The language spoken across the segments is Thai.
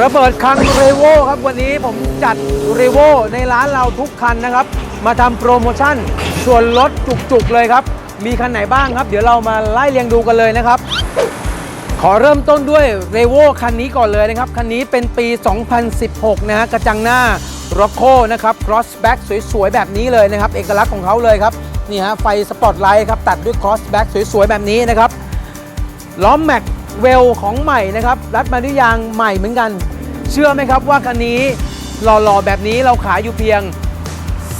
ระเบิดคันเรโวครับวันนี้ผมจัดเรโวในร้านเราทุกคันนะครับ มาทำโปรโมชั่นส่วนลดจุกๆเลยครับ มีคันไหนบ้างครับ เดี๋ยวเรามาไล่เรียงดูกันเลยนะครับ ขอเริ่มต้นด้วยเรโวคันนี้ก่อนเลยนะครับ คันนี้เป็นปี 2016 นะฮะกระจังหน้า r o c c o นะครับ crossback สวยๆ แบบนี้เลยนะครับ เอกลักษณ์ของเขาเลยครับ นี่ฮะไฟสปอตไลท์ครับ ตัดด้วย crossback สวยๆ แบบนี้นะครับล้อมแม็ก เวลของใหม่นะครับ รัดมาด้วยยางใหม่เหมือนกัน เชื่อไหมครับว่าคันนี้หล่อๆแบบนี้เราขายอยู่เพียง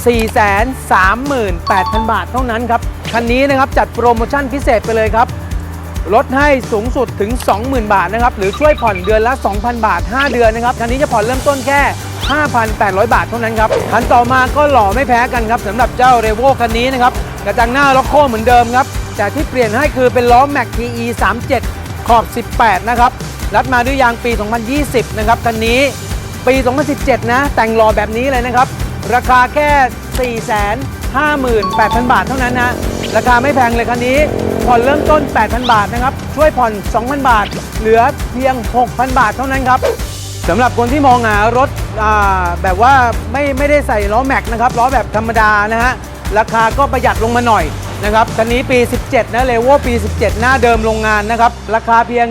438,000 บาทเท่านั้นครับ คันนี้นะครับจัดโปรโมชั่นพิเศษไปเลยครับ ลดให้สูงสุดถึง 20,000 บาทนะครับ หรือช่วยผ่อนเดือนละ 2,000 บาท 5 เดือนนะครับ คันนี้จะผ่อนเริ่มต้นแค่ 5,800 บาทเท่านั้นครับ คันต่อมาก็หล่อไม่แพ้กันครับสำหรับเจ้าเรโวคันนี้นะครับ กระจังหน้าล็อกโคเหมือนเดิมครับ แต่ที่เปลี่ยนให้คือเป็นล้อ Mac TE 37 ขอบ 18 นะครับ รัดมาด้วยยางปี 2020 นะครับคันนี้ปี 2017 นะ แต่งหล่อแบบนี้เลยนะครับ ราคาแค่ 458,000 บาทเท่านั้นนะ ราคาไม่แพงเลยคันนี้ ผ่อนเริ่มต้น 8,000 บาทนะครับ ช่วยผ่อน 2,000 บาท เหลือเพียง 6,000 บาทเท่านั้นครับสำหรับคนที่มองหารถแบบว่าไม่ไม่ได้ใส่ล้อแม็กนะครับล้อแบบธรรมดานะฮะราคาก็ประหยัดลงมาหน่อย นะครับคันนี้ปี 17 นะเลโวปี 17 หน้าเดิมโรงงานนะครับ ราคาเพียง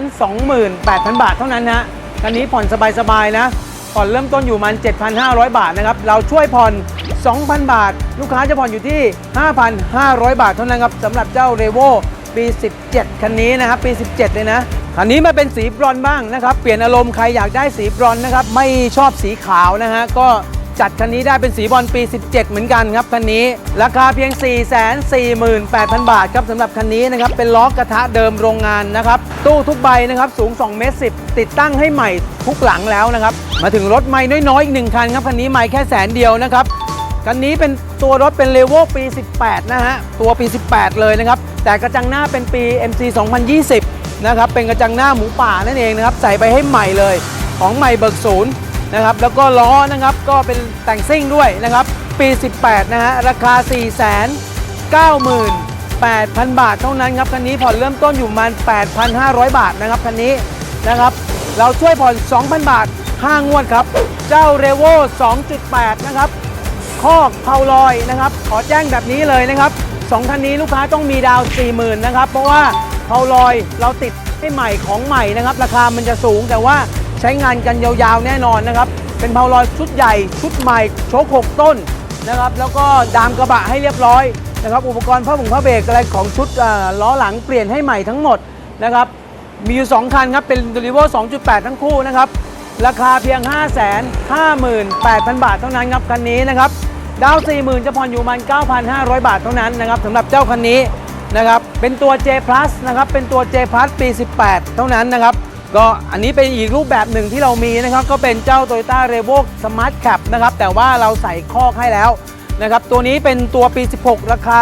428,000 บาทเท่านั้นฮะคันนี้ผ่อนสบายๆนะ ผ่อนเริ่มต้นอยู่มัน 7,500 บาทนะครับ เราช่วยผ่อน 2,000 บาท ลูกค้าจะผ่อนอยู่ที่ 5,500 บาทเท่านั้นครับสำหรับเจ้าเรโวปี 17 คันนี้นะครับ ปี 17 เลยนะคันนี้มาเป็นสีบรอนบ้างนะครับ เปลี่ยนอารมณ์ใครอยากได้สีบรอนนะครับ ไม่ชอบสีขาวนะฮะ ก็ จัดคันนี้ได้เป็นสีบอลปี 17 เหมือนกันครับคันนี้ ราคาเพียง 448,000 บาทครับสำหรับคันนี้นะครับเป็นล้อกระทะเดิมโรงงานนะครับตู้ทุกใบนะครับสูง2เมตร10 ติดตั้งให้ใหม่ทุกหลังแล้วนะครับมาถึงรถใหม่น้อยๆอีกหนึ่งคันครับคันนี้ใหม่แค่แสนเดียวนะครับคันนี้เป็นตัวรถเป็นเลเวลปี 18 นะฮะตัวปี 18 เลยนะครับแต่กระจังหน้าเป็นปี MC 2020นะครับเป็นกระจังหน้าหมูป่านั่นเองนะครับใส่ไปให้ใหม่เลยของใหม่เบิกศูนย์ นะครับแล้วก็ล้อนะครับก็เป็นแต่งซิ่งด้วยนะครับปี 18 นะฮะราคา 498,000 บาทเท่านั้นครับคันนี้ผ่อนเริ่มต้นอยู่ประมาณ 8,500 บาทนะครับคันนี้นะครับ เราช่วยผ่อน 2,000 บาท5งวดครับ เจ้าเรโว2.8 นะครับคอกเพาลอยนะครับ ขอแจ้งแบบนี้เลยนะครับสองคันนี้ลูกค้าต้องมีดาว 4 0,000นะครับ เพราะว่าเพาลอยเราติดให้ใหม่ของใหม่นะครับ ราคามันจะสูงแต่ว่า ใช้งานกันยาวๆแน่นอนนะครับ เป็นเพาลอยชุดใหญ่ ชุดใหม่โชคหกต้นนะครับ แล้วก็ดามกระบะให้เรียบร้อยนะครับ อุปกรณ์ผ้าผงผ้าเบรกอะไรของชุดล้อหลังเปลี่ยนให้ใหม่ทั้งหมดนะครับ มีอยู่ 2 คันครับ เป็น d e l i v e r 2.8 ทั้งคู่นะครับ ราคาเพียง 558,000 บาทเท่านั้นครับคันนี้นะครับ ดาว 40,000 จะผ่อนอยู่มัน 9,500 บาทเท่านั้นนะครับสำหรับเจ้าคันนี้นะครับ เป็นตัว J Plus นะครับ เป็นตัว J Plus ปี 18 เท่านั้นนะครับ ก็อันนี้เป็นอีกรูปแบบหนึ่งที่เรามีนะครับ ก็เป็นเจ้า Toyota r e v o Smart Cap นะครับ แต่ว่าเราใส่คอกให้แล้วนะครับ ตัวนี้เป็นตัวปี 16 ราคา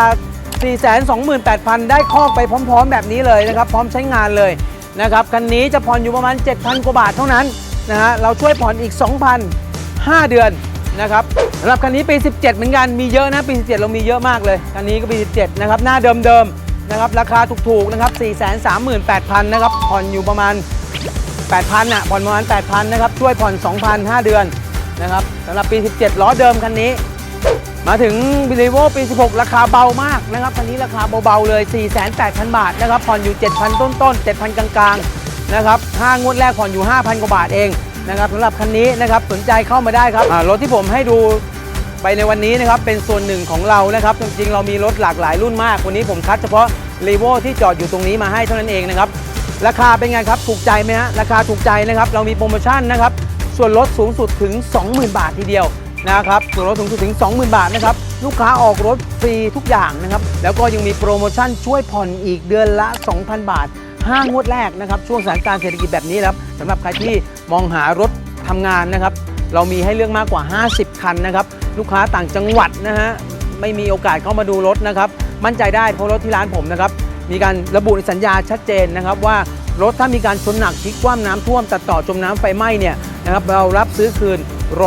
428,000 ได้คอกไปพร้อม ๆ แบบนี้เลยนะครับ พร้อมใช้งานเลยนะครับ คันนี้จะผ่อนอยู่ประมาณ 7,000 กว่าบาทเท่านั้นนะฮะ เราช่วยผ่อนอีก 2,000 5เดือนนะครับสำหรับคันนี้ปี 17 เหมือนกัน มีเยอะนะ ปี 17 เรามีเยอะมากเลย คันนี้ก็ปี 17 นะครับ หน้าเดิมๆนะครับ ราคาถูกๆนะครับ 438,000 นะครับ ผ่อนอยู่ประมาณ 8,000อะผ่อนประมาณ8,000นะครับช่วยผ่อน 2,000 5 เดือนนะครับสำหรับปี 17 ล้อเดิมคันนี้ มาถึง b ิลิโวปี 16 ราคาเบามากนะครับคันนี้ราคาเบาๆเลย 48,000 บาทนะครับผ่อนอยู่ 7,000 ต้นๆ 7,000 กลางๆนะครับ5งวดแรกผ่อนอยู่ 5,000 กว่าบาทเองนะครับสำหรับคันนี้นะครับสนใจเข้ามาได้ครับรถที่ผมให้ดูไปในวันนี้นะครับเป็นส่วนหนึ่งของเรานะครับจริงๆเรามีรถหลากหลายรุ่นมาก วันนี้ผมคัดเฉพาะรีโวที่จอดอยู่ตรงนี้มาให้เท่านั้นเองนะครับ ราคาเป็นไงครับ ถูกใจไหมฮะ ราคาถูกใจนะครับ เรามีโปรโมชั่นนะครับ ส่วนลดสูงสุดถึง 20,000 บาททีเดียวนะครับ ส่วนลดสูงสุดถึง 20,000 บาทนะครับ ลูกค้าออกรถฟรีทุกอย่างนะครับ แล้วก็ยังมีโปรโมชั่นช่วยผ่อนอีกเดือนละ 2,000 บาท 5 งวดแรกนะครับ ช่วงสถานการณ์เศรษฐกิจแบบนี้ครับสำหรับใครที่มองหารถทำงานนะครับ เรามีให้เลือกมากกว่า 50 คันนะครับ ลูกค้าต่างจังหวัดนะฮะ ไม่มีโอกาสเข้ามาดูรถนะครับ มั่นใจได้เพราะรถที่ร้านผมนะครับ มีการระบุในสัญญาชัดเจนนะครับว่า รถถ้ามีการชนหนักพลิกคว่ำน้ำท่วมตัดต่อจมน้ำไฟไหม้เนี่ยนะครับเรารับซื้อคืน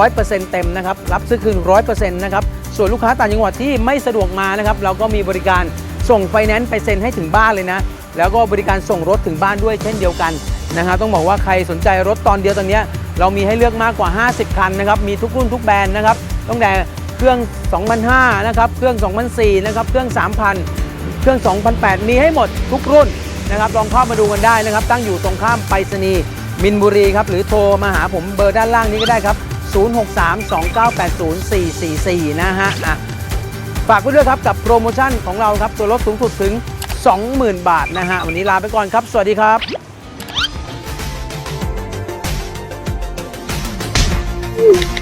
100%เต็มนะครับรับซื้อคืน 100%นะครับส่วนลูกค้าต่างจังหวัดที่ไม่สะดวกมานะครับเราก็มีบริการส่งไฟแนนซ์ไปเซ็นให้ถึงบ้านเลยนะ แล้วก็บริการส่งรถถึงบ้านด้วยเช่นเดียวกันนะฮะต้องบอกว่าใครสนใจรถตอนเดียวตอนนี้เรามีให้เลือกมากกว่า 50 คันนะครับมีทุกรุ่นทุกแบรนด์นะครับตั้งแต่เครื่อง 2005 นะครับ เครื่อง 2004 นะครับ เครื่อง 3,000 เครื่อง 2008 มีให้หมดทุกรุ่น นะครับลองเข้ามาดูกันได้นะครับ ตั้งอยู่ตรงข้ามไปรษณีย์มินบุรีครับหรือโทรมาหาผมเบอร์ด้านล่างนี้ก็ได้ครับ 0632980444 นะฮะอะฝากไว้ด้วยครับกับโปรโมชั่นของเราครับตัวนลดสูงสุดถึง 20,000 บาทนะฮะวันนี้ลาไปก่อนครับ สวัสดีครับ Ooh.